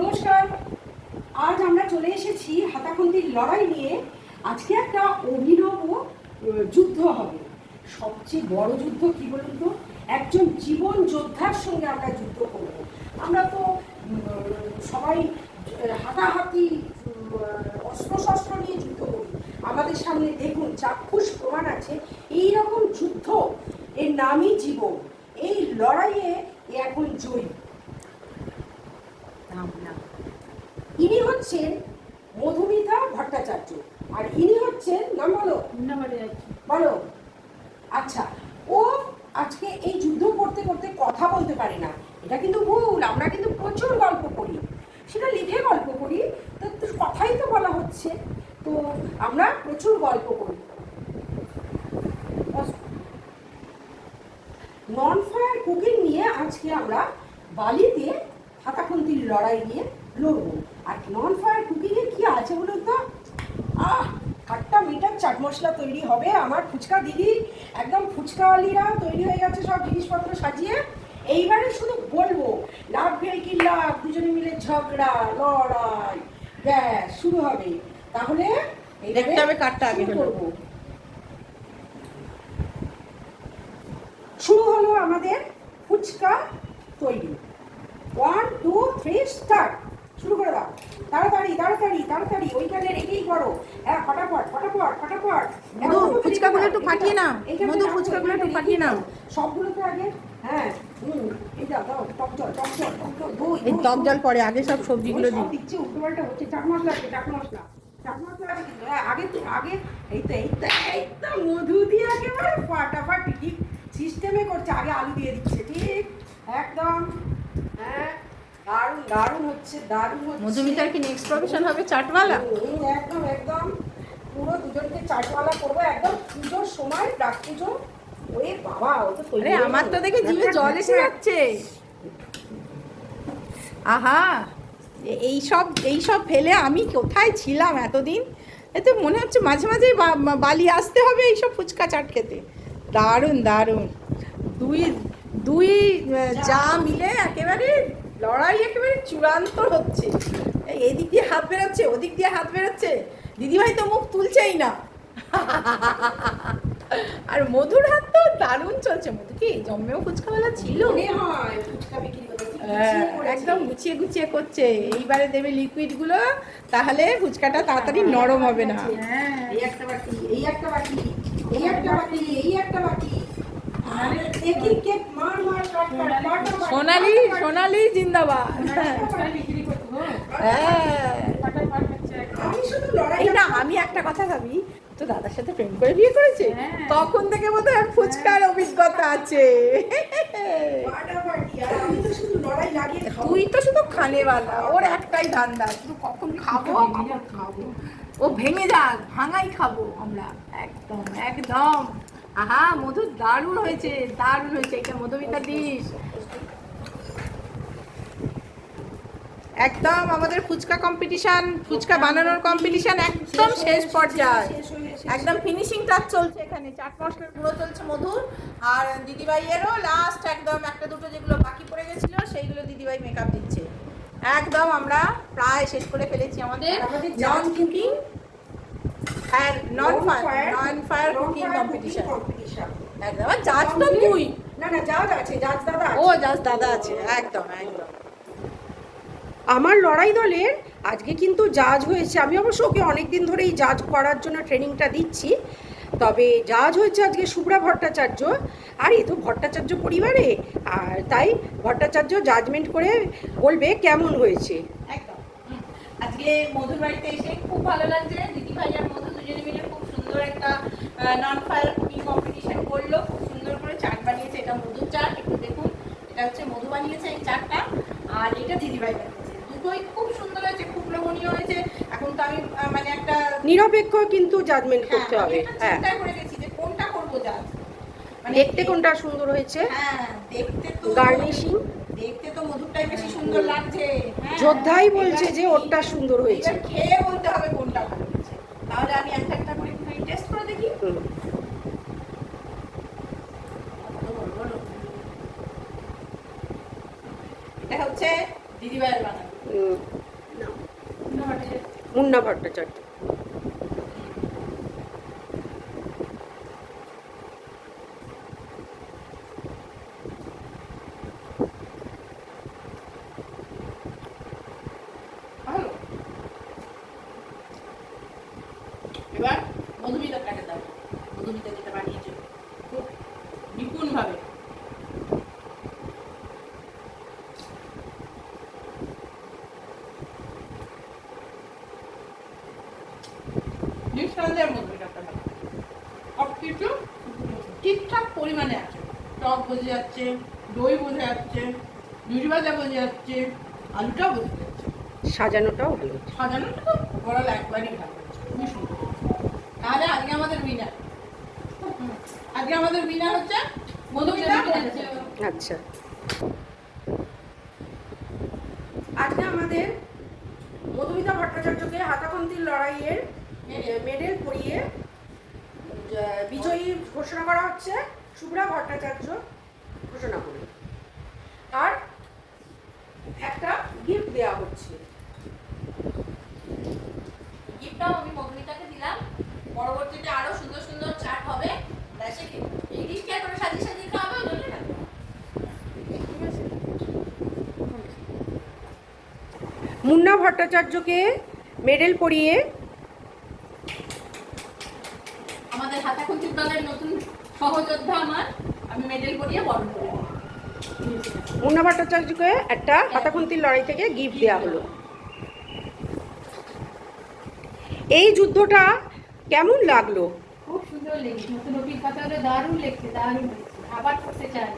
নমস্কার। আজ আমরা চলে এসেছি হাতাখন্দির লড়াই নিয়ে। আজকে একটা অভিনব যুদ্ধ হবে। সবচেয়ে বড় যুদ্ধ কি বলুন তো? একজন জীবন যোদ্ধার সঙ্গে আমরা যুদ্ধ করব। আমরা তো সবাই হাতাহাতি অস্ত্র শস্ত্র নিয়ে যুদ্ধ করি। আমাদের সামনে দেখুন, চাক্ষুষ প্রমাণ আছে। এই রকম যুদ্ধ, এর নামই জীবন। এই লড়াইয়ে এখন জয়ী নাম না ইনি হচ্ছেন মধুমিতা ভট্টাচার্য। আর ইনি হচ্ছেন নাম বলো? বলো। আচ্ছা ও আজকে এই যুদ্ধ করতে করতে কথা বলতে পারে না। এটা কিন্তু ভুল আমরা কিন্তু প্রচুর গল্প করি। সেটা লিখে গল্প করি তো কথাই তো বলা হচ্ছে। তো আমরা প্রচুর গল্প করি। নন ফায়ার কুকিং নিয়ে আজকে আমরা বালিতে হাতাখন্তির লড়াই নিয়ে লড়বো। আর নন ফায়ার কুকিংয়ে কি আছে বলুন তো? আহ খাট্টা মিটার চাট মশলা তৈরি হবে। আমার ফুচকা দিদি একদম ফুচকাওয়ালিরা তৈরি হয়ে গেছে সব জিনিসপত্র সাজিয়ে। এইবারে শুধু বলব লাভ ভেড়কি লাভ? দুজনে মিলে ঝগড়া লড়াই ব্যাস শুরু হবে। তাহলে দেখতে হবে কারটা আগে করব। শুরু হলো আমাদের ফুচকা তৈরি। ওয়ান টু থ্রি স্টার্ট শুরু করে দাও। তাড়াতাড়ি তাড়াতাড়ি তাড়াতাড়ি ওইখানে রেখেই করো। হ্যাঁ ফটাফট ফটাফট ফটাফট। মধু, এখন তো ফুচকাগুলো একটু ফাটিয়ে নাও। মধু, রাখো, ফুচকাগুলো একটু ফাটিয়ে নাও। দাও। সবগুলোকে আগে হ্যাঁ এই টক জল পরে আগে সব সবজিগুলো সব উল্টো পাল্টা হচ্ছে চাট মশলা আছে চাট মশলা। চাট মশলা আছে কিন্তু আগে তো আগে এই তো এই তো এই তো মধু দিয়ে একেবারে ফাটাফাটি ঠিক সিস্টেমে করছে আগে আলু দিয়ে দিচ্ছে ঠিক? একদম। দারুণ দারুণ হচ্ছে দারুণ হচ্ছে। মধুমিতার কি নেক্সট প্রফেশন হবে চাটওয়ালা? একদম একদম। পুরো দুজনকে চাটওয়ালা করব একদম পুজোর সময় প্রাক পুজো। ওরে বাবা ও তো আরে আমার তো দেখে জিভে জল এসে যাচ্ছে। আহা এই সব এই সব ফেলে আমি কোথায় ছিলাম এতদিন? এতে মনে হচ্ছে মাঝে মাঝেই বালি আসতে হবে এইসব ফুচকা চাট খেতে। দারুণ দারুণ। দুই দুই যা মিলে একেবারে লড়াই একেবারে চূড়ান্ত হচ্ছে। এই এদিক দিয়ে হাত বেরোচ্ছে ওদিক দিয়ে হাত বেরোচ্ছে। দিদিভাই তো মুখ তুলছেই না। আর মধুর হাত তো দারুণ চলছে। মধু কি জম্মেও ফুচকাওয়ালা ছিল? হ্যাঁ। একদম গুছিয়ে গুছিয়ে করছে। এইবারে দেবে লিকুইডগুলো তাহলে ফুচকাটা তাড়াতাড়ি নরম হবে না। এই একটা বাকি এই একটা বাকি এই একটা বাকি এই একটা বাকি সোনালি। সোনালি জিন্দাবাদ। হ্যাঁ। আমি না একটা কথা ভাবি তো দাদার সাথে প্রেম করে বিয়ে করেছে? তখন থেকে বোধহয় আর ফুচকার অভিজ্ঞতা আছে। তুই তো শুধু খানেওয়ালা ওর একটাই ধান্দা শুধু কখন খাব? কখন খাব। ও ভেঙে যাক ভাঙাই খাব আমরা। একদম একদম। আহা মধু দারুণ হয়েছে দারুণ হয়েছে এটা মধুমিতা ডিশ একদম আমাদের ফুচকা কম্পিটিশন ফুচকা বানানোর কম্পিটিশন একদম শেষ পর্যায়ে। একদম ফিনিশিং টাচ চলছে এখানে চাট মশলার গুঁড়ো চলছে মধুর। আর দিদিভাইয়েরও লাস্ট একদম একটা দুটো যেগুলো বাকি পড়ে গেছিল সেইগুলো দিদিভাই মেকআপ দিচ্ছে। একদম আমরা প্রায় শেষ করে ফেলেছি আমাদের। আমাদের নন কুকিং আর non fire non fire cooking competition একদম জাজ তো তুই না না জাজ আছে জাজ দাদা ও জাজ দাদা আছে। একদম একদম। আমার লড়াই দলের আজকে কিন্তু জাজ হয়েছে। আমি অবশ্য ওকে অনেক দিন ধরেই জাজ করার জন্য ট্রেনিংটা দিচ্ছি। তবে জাজ হয়েছে আজকে শুভ্রা ভট্টাচার্য। আর এ তো ভট্টাচার্য পরিবারে। আর তাই ভট্টাচার্য জাজমেন্ট করে বলবে কেমন হয়েছে। একদম। আজকে মধুর বাড়িতে এসে খুব ভালো লাগছে। দিদি ভাই আর মধু দুজনে মিলে খুব সুন্দর একটা নন ফায়ার কুকিং কম্পিটিশন করল। খুব সুন্দর করে চাট বানিয়েছে এটা মধুর চাট। একটু দেখুন এটা হচ্ছে মধু বানিয়েছে এই চাটটা। আর এটা দিদি ভাই বানিয়েছে। দুটোই খুব সুন্দর হয়েছে খুব লোভনীয় হয়েছে। এখন তো আমি মানে একটা নিরপেক্ষ কিন্তু জাজমেন্ট হ্যাঁ, করতে হবে। হ্যাঁ। পড়ে গেছি যে কোনটা করব জাজ দেখতে কোনটা সুন্দর হয়েছে? হ্যাঁ দেখতে তো গার্নিশিং দেখতে তো মধুরটাই বেশি সুন্দর লাগছে। হ্যাঁ। যোদ্ধাই বলছে যে ওরটা সুন্দর হয়েছে। খেয়ে বলতে হবে কোনটা ভালো হয়েছে। তাহলে আমি একটা একটা করে একটু টেস্ট করে দেখি। এটা হচ্ছে দিদিভাইয়ের বানানো। মুন্না ভট্টাচার্য ভালো এবার মধুমিতা কাটে দাও মধুমিতা যেটা বানিয়েছে খুব নিপুণ ভাবে ভালো সব কিছু ঠিকঠাক পরিমাণে আছে। টক বোঝা যাচ্ছে দই বোঝা যাচ্ছে ঝুড়ি ভাজা বোঝা যাচ্ছে আলুটাও বোঝা যাচ্ছে। সাজানোটাও হয়েছে সাজানোটা তো ওরাল একবারই ভালো হয়েছে খুবই সুন্দর। তাহলে আজকে আমাদের উইনার আজকে আমাদের উইনার হচ্ছে মধুমিতা। আচ্ছা। আজকে আমাদের মধুমিতা ভট্টাচার্যকে হাতাখন্তির লড়াইয়ের মেডেল পরিয়ে বিজয়ী ঘোষণা করা হচ্ছে শুভ্রা ভট্টাচার্য ঘোষণা করে। আর একটা গিফট দেওয়া হচ্ছে। গিফটটাও আমি মধুমিতাকে দিলাম। পরবর্তীতে আরও সুন্দর সুন্দর চাট হবে। দেশে এই গিফট কে করে সাজিয়ে সাজিয়ে খাওয়াবে? ওই জন্য না মুন্না ভট্টাচার্যকে মেডেল পরিয়ে আমাদের হাতাখুঁচি দলের নতুন সহযোদ্ধা আমার। আমি মেডেল পরিয়ে বরণ করি মুন্না ভট্টাচার্যকে একটা হাতাখুন্তির লড়াই থেকে গিফট দেওয়া হলো। এই যুদ্ধটা কেমন লাগল? খুব সুন্দর লেগেছে। নতুন অভিজ্ঞতা হলে দারুণ লেগেছে দারুণ আবার করতে চাই।